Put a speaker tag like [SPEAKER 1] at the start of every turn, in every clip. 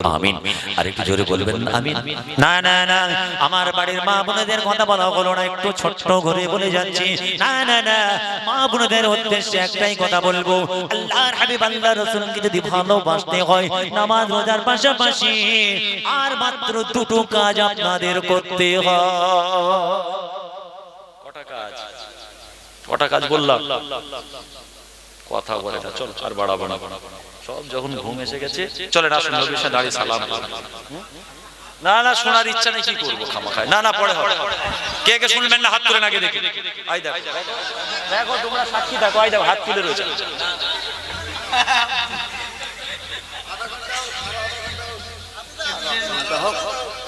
[SPEAKER 1] আমিন। আর একটু জোরে বলবেন আমিন। না না না আমার বাড়ির মা বোনেদের কথা বলা হলো না একটু ছোট্ট করে বলে যাচ্ছি। না না না মা বোনেদের উদ্দেশ্যে একটাই কথা বলব। আল্লাহর হাবিব আল্লাহ রসুলকে যদি ভালোবাসতে হয় নামাজ রোজার পাশাপাশি আর মাত্র দুটো কাজ আপনাদের করতে হয়। কটা কাজ? কটা কাজ বললাম? কথা বলে না, চল, আর বাড়াবো না। সব যখন ঘুম এসে গেছে চলে আসুন, নবীর সাথে দাঁড়িয়ে সালাম না না, শোনার ইচ্ছা নেই, কি করব খামা খায় না না, পরে হবে। কে কে শুনবেন না, হাত তুলে নাকি দেখি? আই দেখো দেখো। তোমরা সাক্ষী দেখো আই দেখো, হাত তুলে রয়েছে।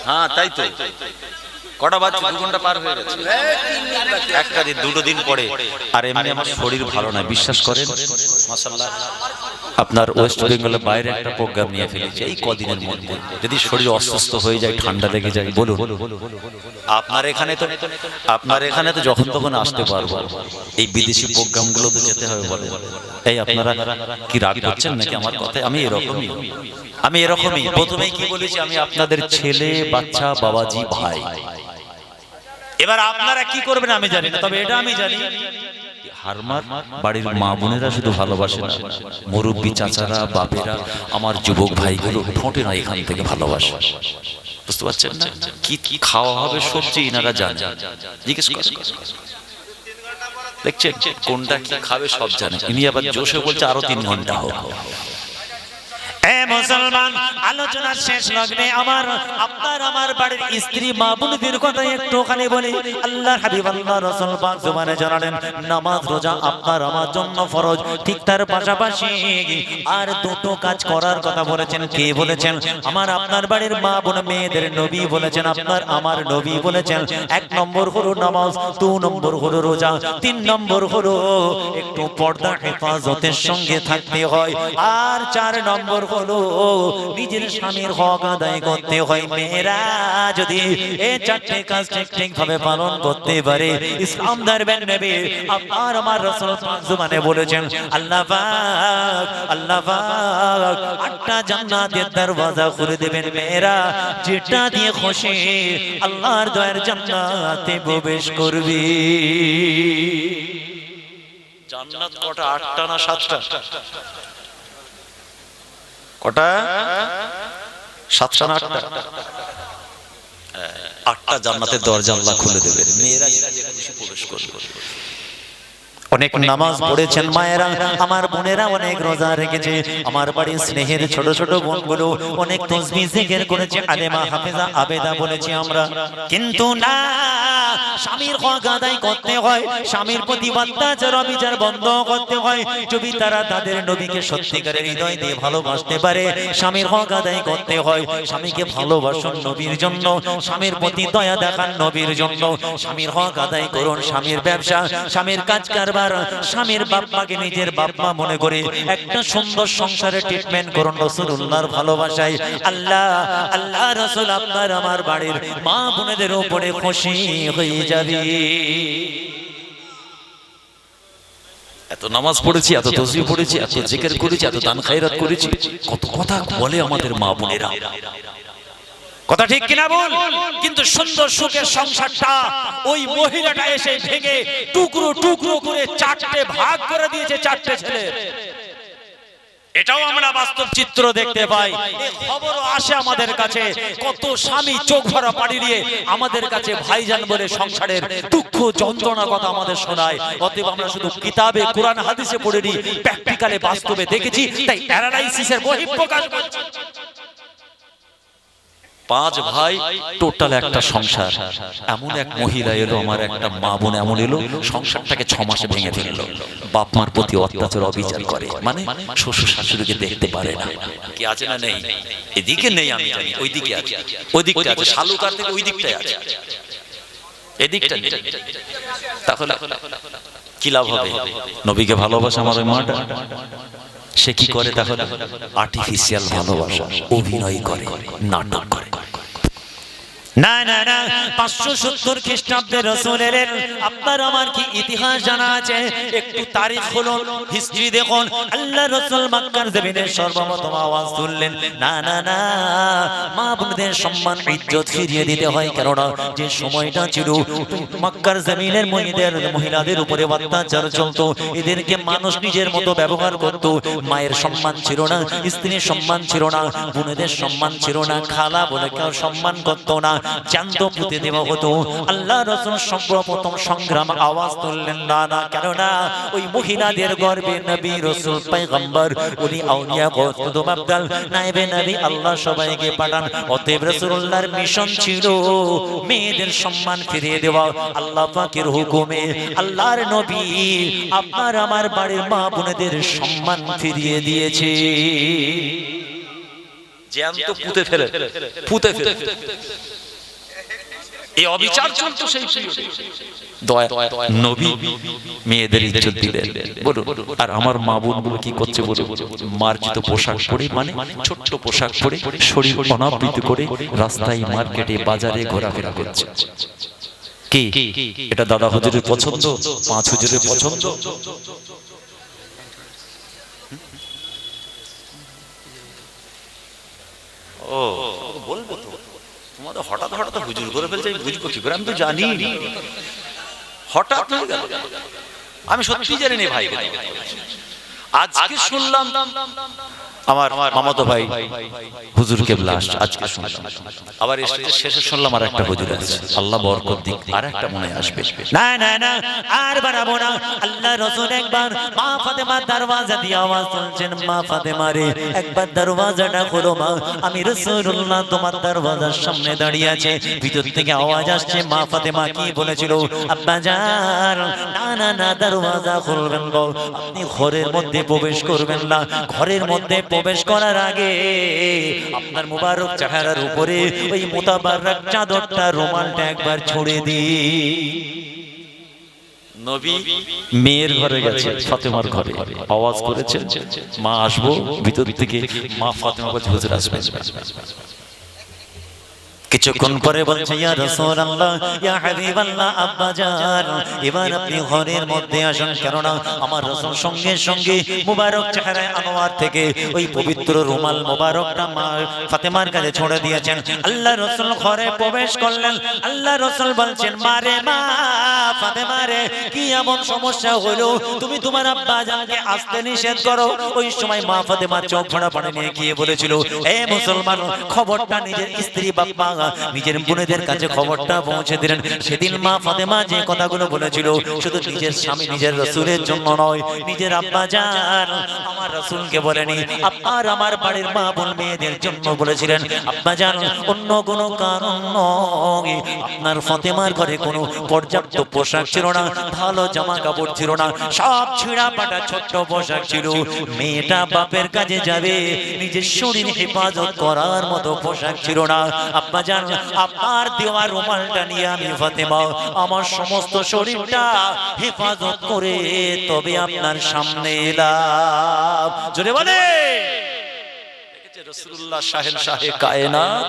[SPEAKER 1] হ্যাঁ তাই তো। কটা বাজছে? দু ঘণ্টা পার হয়ে গেছে। একটা দিন দুটো দিন পরে। আর এমনি আমার শরীর ভালো না বিশ্বাস করেন? মাসাল্লাহ আপনার ওয়েস্ট বেঙ্গলের বাইরে একটা প্রোগ্রাম নিয়ে ফেলেছে এই কদিনের মধ্যে। যদি শরীর অসুস্থ হয়ে যায় ঠান্ডা লেগে যায় বলুন। আপনার এখানে তো আপনার এখানে তো যখন তখন আসতে পারব। এই বিদেশি প্রোগ্রামগুলো তো যেতে হবে বলে। এই আপনারা কি রাগ করছেন নাকি আমার কথায়? আমি এরকমই। আমি এরকমই। প্রথমেই কি বলেছি আমি আপনাদের ছেলে বাচ্চা বাবাজি ভাই। এবার আপনারা কি করবেন আমি জানি না, তবে এটা আমি জানি চাচারা, বাপেরা, আমার যুবক ভাইগুলো ঠোঁটে না এখান থেকে ভালোবাসে। বুঝতে পারছেন কি কি খাওয়া হবে সবজি এনারা জানে। জিজ্ঞেস দেখছেন? কোনটা কি খাবে সব জানে। ইনি আবার জোশে বলছে আরও তিন ঘণ্টা হোক। মুসলমান আলোচনার শেষ লগ্নে আমার আপনার, আমার বাড়ির স্ত্রী মা বোনদের কথা একটুখানি বলি। আল্লাহর হাবিব আল্লাহ রাসূল পাক জবানে জানালেন, নামাজ, রোজা আপনার, আমার জন্য ফরজ। ঠিক তার পাশাপাশি আর দুটো কাজ করার কথা বলেছেন। কে বলেছেন? আমার আপনার বাড়ির মা বোন মেয়েদের নবী বলেছেন, আপনার, আমার নবী বলেছেন, এক নম্বর হলো নামাজ, দু নম্বর হলো রোজা, তিন নম্বর হলো একটু পর্দা হেফাজতের সঙ্গে থাকতে হয়, আর চার নম্বর হলো নিজের স্বামীর হক আদায় করতে হয়। মেয়েরা যদি এই চারটে কাজ ঠিক ভাবে পালন করতে পারে, ইসলাম ধর্মের নেবে আপনার আমার রসুল জুবানে বলেছেন, আল্লাহ আল্লাহ পাক, আটটা জান্নাতের দরওয়াজা খুলে দেবেন। মেয়েরা যেটা দিয়ে খুশি, আল্লাহর দয়ার জান্নাতে প্রবেশ করবি। জান্নাত কটা? আটটা না সাতটা? কটা? সাতটা না আটটা? আটটা জান্নাতের দরজা আল্লাহ খুলে দেবেন। মেয়েরা প্রবেশ করবে। অনেক নামাজ পড়েছেন মায়েরা আমার বোনেরা অনেক রোজা রেখেছে। আমার বাড়ির স্নেহের ছোট ছোট বোনগুলো অনেক তসবি জিকির করেছে আলেমা হাফেজা আবেদা বলেছি আমরা। কিন্তু না স্বামীর হক আদায় করতে হয়। স্বামীর প্রতি অত্যাচার অবিচার বন্ধ করতে হয়। যদি তারা তাদের নবীকে সত্যিকারের হৃদয় দিয়ে ভালোবাসতে পারে স্বামীর হক আদায় করতে হয়। স্বামীকে ভালোবাসুন নবীর জন্য। স্বামীর প্রতি দয়া দেখান নবীর জন্য। স্বামীর হক আদায় করুন স্বামীর ব্যবসা স্বামীর কাজ কারবার স্বামীর বাপ্পাকে নিজের বাপ্পা মনে করে একটা সুন্দর সংসারে ট্রিটমেন্ট করুন রসুল্লাহর ভালোবাসায়। আল্লাহ আল্লাহ রসুল আপনার আমার বাড়ির মা বোনেদের উপরে খুশি হয়ে যাবে। এত নামাজ পড়েছি, এত তসবি পড়েছি, এত জিকির করেছি, এত দান খায়রাত করেছি। কত কথা বলে আমাদের মা বোনেরা। কথা ঠিক কিনা বল? কিন্তু সুন্দর সুখের সংসারটা ওই মহিলাটা এসে ভেঙে টুকরো টুকরো করে চারটে ভাগ করে দিয়েছে চারটে ছেলে। এটাও আমরা বাস্তব চিত্র দেখতে পাই। খবরও আসে আমাদের কাছে। কত স্বামী চোখ ভরা পাড়ি দিয়ে আমাদের কাছে ভাইজান বলে সংসারের দুঃখ যন্ত্রণা কথা আমাদের শোনায়। অতএব আমরা শুধু কিতাবে কোরআন হাদিসে পড়িনি প্র্যাকটিক্যালে বাস্তবে দেখেছি তাই অ্যানালাইসিসের বহিঃপ্রকাশ করছি। পাঁচ ভাই, টোটাল একটা সংসার। এমন এক মহিলা এলো, আমার একটা মা বোন এমন এলো, সংসারটাকে ছ মাসে ভেঙে ফেলল। বাপ মার প্রতি অত্যাচার, অবিচার করে। মানে শ্বশুর শাশুড়িকে দেখতে পারে না। কি আছে না নেই? এদিকে নেই আমি জানি ওই দিকে আছে। ওই দিকটা আছে, শালুকার থেকে ওই দিকটাই আছে। এদিকটা নেই। তাহলে কি লাভ হবে? নবীকে ভালোবাসা আমার ওই মাটা? সে কি করে তাহলে? আর্টিফিশিয়াল ভালোবাসা, অভিনয় করে, নাটক করে। না না না, পাঁচশো সত্তর খ্রিস্টাব্দের রসুলের আপনার আমার কি ইতিহাস জানা আছে? একটু তারিখ জমিনের সর্বপ্রথম আওয়াজ না না না, মা বোনদের সম্মান যে সময়টা ছিল, মক্কার জমিনের মহিলাদের মহিলাদের উপরে অত্যাচার চলতো, এদেরকে মানুষ নিজের মতো ব্যবহার করত, মায়ের সম্মান ছিল না, স্ত্রীর সম্মান ছিল না, বোনেদের সম্মান ছিল না, খালা বলে কেউ সম্মান করতো না জ্যান্ত পুঁতে দেওয়া হতো। আল্লাহ রসুল সর্বপ্রথম সংগ্রাম আওয়াজ তুললেন, না না, কেননা ওই মহিলাদের গর্বে নবী রসুল পাইগম্বর উনি আউলিয়া কুতুব আব্দাল নাইবে নবী আল্লাহ সবাইকে পাঠান। অতএব রাসূলুল্লাহর মিশন ছিল মেয়েদের সম্মান ফিরিয়ে দেওয়া। আল্লাহ পাকের হুকুমে আল্লাহর নবী আপনার আমার বাড়ির মা বোনেদের সম্মান ফিরিয়ে দিয়েছে। জ্যান্ত পুঁতে ফেলে। পুঁতে ফেলে। এই অবিচার চলতো সেই দয়া নবী মেয়েদের ইজ্জত দিলেন। বলুন আর আমার মা বোনগুলো কি করছে বলুন? মার্জিত পোশাক পরে মানে ছোট্ট পোশাক পরে শরীর অনাবৃত করে রাস্তায় মার্কেটে বাজারে ঘোরাফেরা করছে। কি? এটা দাদা হুজুরের পছন্দ? পাঁচ হুজুরের পছন্দ? ও বলব তো। তোমাদের হঠাৎ হঠাৎ হুজুর করে ফেলছে আমি বুঝব কি করে? আমি তো জানি হঠাৎ হয়ে গেল। আমি সত্যি জানি না ভাই আজকে শুনলাম আমার মামাতো ভাই হুজুর কেবলা আসছে আজকে শুনলাম। আবার শেষে শুনলাম আর একটা হুজুর আছে। আল্লাহ বরকত দিক আর একটা মনে আসবে। না না না আর বাড়াবো না। আল্লাহ রসুল একবার মা ফাতেমার দরওয়াজা দিয়ে আওয়াজ তুলছেন মা ফাতেমা রে একবার দরওয়াজাটা খোলো মা। আমি রসুল্লাহ তোমার দরওয়াজার সামনে দাঁড়িয়ে আছে। ভিতর থেকে আওয়াজ আসছে মা ফাতেমা কি বলেছিল? আব্বা যান না না না দরওয়াজা খুলবেন গো। আপনি ঘরের মধ্যে প্রবেশ করবেন না। ঘরের মধ্যে প্রবেশ করার আগে আপনার মুবারক চেহারার উপরে ওই মোতাবারক চাদরটা, রুমালটা একবার ছড়ে নবী মেয়ের ঘরে গেছে, ফাতেমার ঘরে। আওয়াজ করেছেন মা, আসব, ভিতর থেকে। মা, ফাতেমা বলছে, হুজুর, আসবেন। কিছুক্ষণ পরে বলছে ইয়া রাসূলুল্লাহ ইয়া হাবিবাল্লাহ আব্বা জান এবার আপনি ঘরের মধ্যে আসুন কেননা আমার রাসূল সঙ্গে সঙ্গে মুবারক চেহারায় আনোয়ার থেকে ওই পবিত্র রুমাল মুবারকটা মা ফাতেমার কাছে ছড়ে দিয়েছেন। আল্লাহ রাসূল ঘরে প্রবেশ করলেন। আল্লাহ রাসূল বলছেন মারে মা ফাতেমা রে কি এমন সমস্যা হলো? তুমি তোমার আব্বা জানকে আসতে নিষেধ করো? ওই সময় মা ফাতেমা চোখ ভরা পানি নিয়ে গিয়ে বলেছিল এ মুসলমান খবরটা নিজের স্ত্রী বাপ্পা নিজের বোনেদের কাছে খবরটা পৌঁছে দিলেন। সেদিন মা ফাতেমা যে কথাগুলো বলেছিল, শুধু নিজের স্বামী, নিজের রসুলের জন্য নয়, নিজের আব্বা যান আমার রসুলকে বলেনি আপনার আমার বাড়ির মা বোন মেয়েদের জন্য বলেছিলেন, আব্বা যান অন্য কোনো কারণ নয়। আপনার ফাতেমার ঘরে কোনো পর্যাপ্ত পোশাক ছিল না, ভালো জামা কাপড় ছিল না, সব ছিঁড়া পাটা ছোট্ট পোশাক ছিল। মেয়েটা বাপের কাজে যাবে, নিজের শরীর হেফাজত করার মতো পোশাক ছিল না। আব্বা জান, আপনার দেওয়া রুমালটা নিয়ে আমি ফাতেমা, আমার সমস্ত শরীরটা হেফাজত করে তবে আপনার সামনে এলাম। জোরে বলে। রসুল্লাহ সাহেব সাহেব কায়নাত?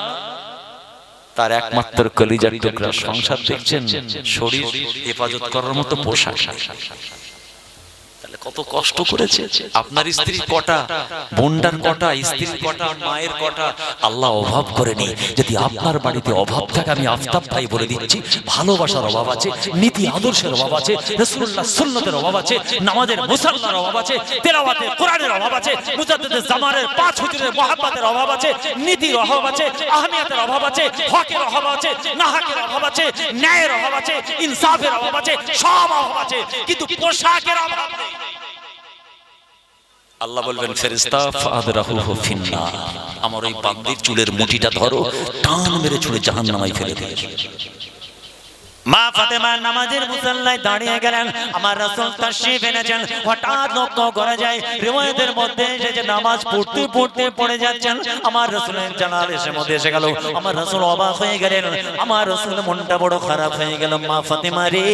[SPEAKER 1] তার একমাত্র কলিজার টুকরা সংসার দেখছেন, শরীর হেফাজত করার মতো পোশাক। কত কষ্ট করেছে আপনার স্ত্রী কটা বোনটার কটা স্ত্রীর কটা মায়ের কটা আল্লাহ অভাব করেনি যদি আপনার বাড়িতে অভাব থাকে আমি আফতাব ভাই বলে দিচ্ছি ভালোবাসার অভাব আছে নীতি আদর্শের অভাব আছে রসুল্লাহ সুন্নতের অভাব আছে নামাজের মুসাল্লার অভাব আছে তেলাওয়াতের কোরআনের অভাব আছে মুজাদ্দিদের জামানের পাঁচ হুজুরের মহাব্বতের অভাব আছে নীতির অভাব আছে আহমিয়াতের অভাব আছে হকের অভাব আছে নাহাকের অভাব আছে ন্যায়ের অভাব আছে ইনসাফের অভাব আছে সব অভাব আছে কিন্তু পোশাকের অভাব নেই আল্লাহ বলবেন ফেরেশতা ফাদরাহু ফিন্না আমার ওই বান্দির চুলের মুঠিটা ধরো টান মেরে ছুঁড়ে জাহান্নামায় ফেলে দিও মা ফাতেমা নামাজের মুসাল্লায় দাঁড়িয়ে গেলেন। আমার রাসূল তাশরীফ এনেছেন। হঠাৎ লক্ষ্য করা যায়, রিওয়ায়াতের মধ্যে এসেছে নামাজ পড়তে পড়তে পড়ে যাচ্ছেন, আমার রাসূলের জানাল এসে মধ্যে এসে গেল। আমার রাসূল অবাক হয়ে গেলেন। আমার রাসূল মনটা বড় খারাপ হয়ে গেল। মা ফাতেমা রে,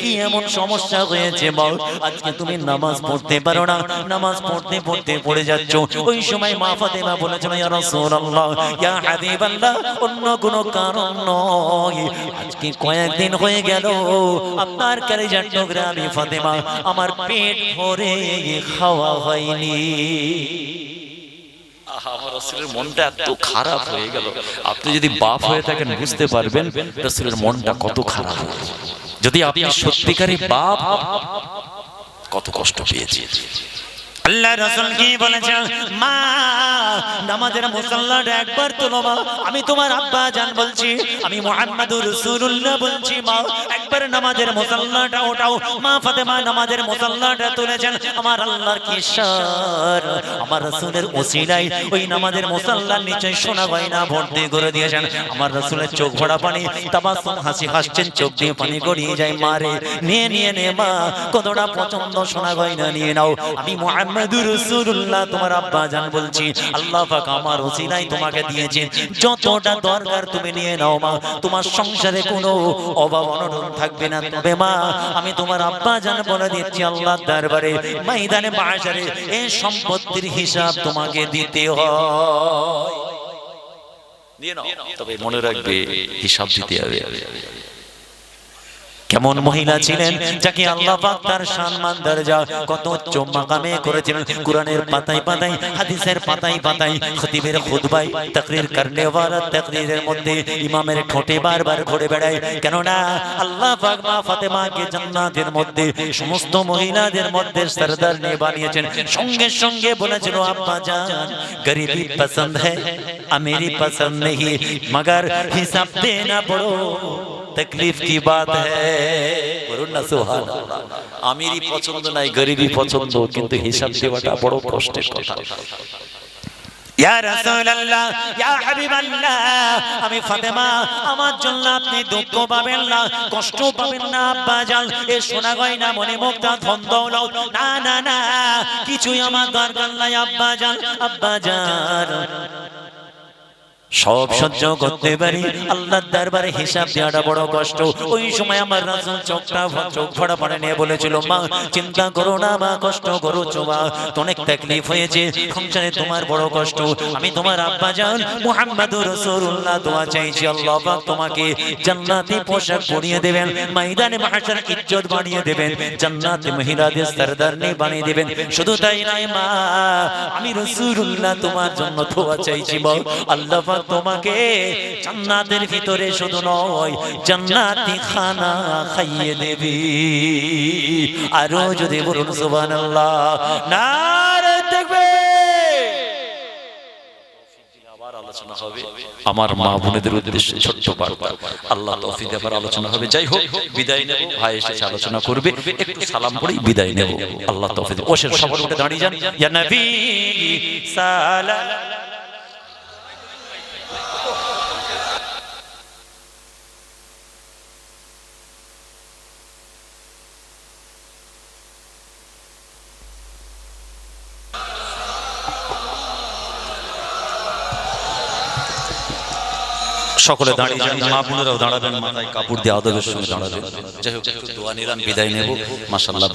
[SPEAKER 1] কি এমন সমস্যা হয়েছে বল? আজকে তুমি নামাজ পড়তে পারো না। নামাজ পড়তে পড়তে পড়ে যাচ্ছ। ওই সময় মা ফাতেমা বলেছিল, ইয়া রাসূলুল্লাহ, ইয়া হাবিবাল্লাহ, অন্য কোনো কারণ নয়। আজকে কয়েকদিন হয়ে গেল। আপনার কালেজার টুকরা আমি ফাতেমা আমার পেট ভরে খাওয়া হয়নি।
[SPEAKER 2] আমার রাসূলের মনটা এত খারাপ হয়ে গেল। আপনি যদি বাপ হয়ে থাকেন বুঝতে পারবেন রাসূলের মনটা কত খারাপ। যদি আপনি সত্যিকারী বাপ কত কষ্ট পেয়েছি
[SPEAKER 1] আল্লাহ রাসূল কি বলেছেন? মা, নামাজের মুসাল্লাটা একবার তোলো মা। আমি তোমার আব্বা জান বলছি, আমি মুহাম্মাদুর রাসূলুল্লাহ বলছি মা। একবার নামাজের মুসাল্লাটা ওঠাও। মা ফাতেমা নামাজের মুসাল্লাটা তুলেছেন। আমার আল্লাহর কিশোর আমার রাসূলের ওসিলায় ওই নামাজের মুসাল্লার নিচে সোনা গয়না ভর্তি করে দিয়েছেন। আমার রাসূলের চোখ ভরা পানি, তাবাসসুম হাসি হাসছেন, চোখ দিয়ে পানি গড়িয়ে যায়। মারে নিয়ে নিয়ে নে মা, কতটা পছন্দ সোনা গয়না নিয়ে নাও। আমি মুহাম্মাদুর রাসূলুল্লাহ, তোমার আব্বা জান বলছি, আল্লাহ পাক আমার ওসিলায় তোমাকে দিয়েছেন। যতটা দরকার তুমি নিয়ে নাও মা, তোমার সংসারে কোনো অভাব অনটন থাকবে না। তবে মা, আমি তোমার আব্বা জান বলে দিচ্ছি, আল্লাহর দরবারে, ময়দানে মাশারে এই সম্পত্তির হিসাব তোমাকে দিতে হয়।
[SPEAKER 2] দিয়ে নাও। তবে মনে রাখবে, হিসাব দিতে হবে।
[SPEAKER 1] কেমন মহিলা ছিলেন যাকে আল্লাহ পাক তার সম্মান দরজা কত উচ্চ মাকামে করেছিলেন। কোরআনের পাতায় পাতায় হাদিসের পাতায় পাতায় খতিবের খুতবায় তাকরির করনে ওয়ালা তাকরিরের মধ্যে ইমামের ঠোঁটে বারবার ঘুরে বেড়ায়। কেন না আল্লাহ পাক মা ফাতেমাকে জান্নাতের মধ্যে সমস্ত মহিলাদের মধ্যে সরদার নিয়ে বানিয়েছেন। সঙ্গে সঙ্গে বলেছিল আব্বা জান গরিবি পছন্দ হ্যাঁ আমেরি পছন্দ নেই মগর হিসাব দেনা বড় তকলিফ কি বাত বলুন
[SPEAKER 2] আমিরই পছন্দ নাই গরিবই পছন্দ কিন্তু হিসাব দেওয়াটা বড় কষ্টের কথা।
[SPEAKER 1] আমি ফাতেমা আমার জন্য আপনি দুঃখ পাবেন না কষ্ট পাবেন না আব্বা যান এ সোনা গয়না মনে মুক্তা ধন দৌলত। না না না কিছুই আমার দরকার নাই আব্বা যান আব্বা যান সব সহ্য করতে পারি আল্লাহর দরবারে হিসাব দেওয়াটা বড় কষ্ট ওই সময় আমার রাসূল চোখটা চোখ ভরা পড়ে নিয়ে বলেছিল মা চিন্তা করো না মা কষ্ট করো চোবা অনেক তাকলিফ হয়েছে সংসারে তোমার বড় কষ্ট আমি তোমার আব্বা জান মুহাম্মাদুর রাসূলুল্লাহ দোয়া চাইছি আল্লাহ পাক তোমাকে জান্নাতি পোশাক পরিয়ে দেবেন ময়দানে মাহশার ইজ্জত বানিয়ে দেবেন জান্নাতে মহিলাদের সরদারনি বানিয়ে দেবেন শুধু তাই নয় মা আমি রাসূলুল্লাহ তোমার জন্য দোয়া চাইছি বল আল্লাহ পাক তোমাকে জান্নাতের ভিতরে শুধু নয়, জান্নাতি খানা খাইয়ে দেবে। আরও যদি বলুন, সুবহানাল্লাহ। নারে দেখবে।
[SPEAKER 2] আমার মা বোনেদের উদ্দেশ্যে ছোট্ট বার্তা। আল্লাহ তৌফিক আবার আলোচনা হবে। যাই হোক, বিদায় নেব। ভাই এসেছে আলোচনা করবে। একটু সালাম পড়েই বিদায় নেব। আল্লাহ তৌফিক ওশের সকল উঠে দাঁড়িয়ে যান।
[SPEAKER 1] ইয়া নবী, সালাম।
[SPEAKER 2] সকলে দাঁড়িয়ে যান মা বোনেরাও দাঁড়াবেন মাথায় কাপড় দিয়ে আদবের সঙ্গে দাঁড়াবেন। যাই হোক একটু দোয়া নিলাম বিদায় নেব। মাসাল্লাহ